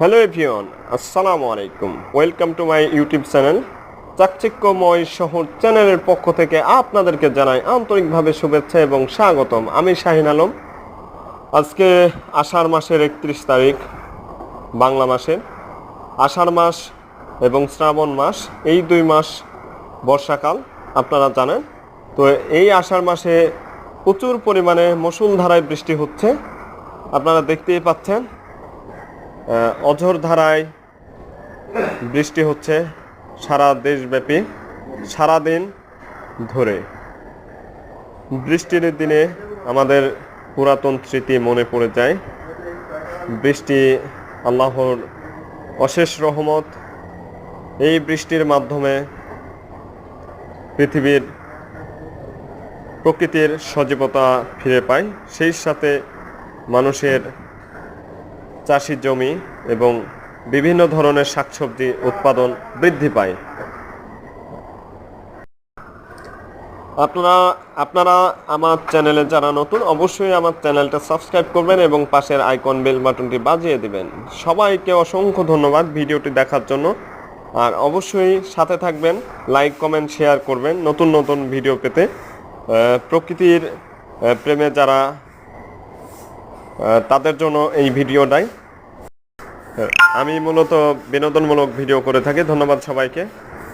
Hello এভিয়ন আসসালামু আলাইকুম। Welcome to my YouTube channel. চাকচিক্যময় শহর চ্যানেলের পক্ষ থেকে আপনাদেরকে জানাই আন্তরিকভাবে শুভেচ্ছা এবং স্বাগতম। আমি শাহিন আলম। আজকে আষাঢ় মাসের একত্রিশ তারিখ, বাংলা মাসের আষাঢ় মাস এবং শ্রাবণ মাস, এই দুই মাস বর্ষাকাল, আপনারা জানেন। তো এই আষাঢ় মাসে প্রচুর পরিমাণে মুষলধারায় বৃষ্টি হচ্ছে। আপনারা দেখতেই পাচ্ছেন অঝোর ধারায় বৃষ্টি হচ্ছে সারা দেশব্যাপী সারাদিন ধরে। বৃষ্টির দিনে আমাদের পুরাতন স্মৃতি মনে পড়ে যায়। বৃষ্টি আল্লাহর অশেষ রহমত। এই বৃষ্টির মাধ্যমে পৃথিবীর প্রকৃতির সজীবতা ফিরে পায়। সেই সাথে মানুষের চাষি জমি এবং বিভিন্ন ধরনের শাকসবজি উৎপাদন বৃদ্ধি পায়। আপনারা আপনারা আমার চ্যানেলে যারা নতুন, অবশ্যই আমার চ্যানেলটা সাবস্ক্রাইব করবেন এবং পাশের আইকন বেল বাটনটি বাজিয়ে দিবেন। সবাইকে অসংখ্য ধন্যবাদ ভিডিওটি দেখার জন্য। আর অবশ্যই সাথে থাকবেন, লাইক, কমেন্ট, শেয়ার করবেন নতুন নতুন ভিডিও পেতে। প্রকৃতির প্রেমে যারা তাদের জন্য এই ভিডিওটাই। আমি মূলত বিনোদনমূলক ভিডিও করে থাকি। ধন্যবাদ সবাইকে।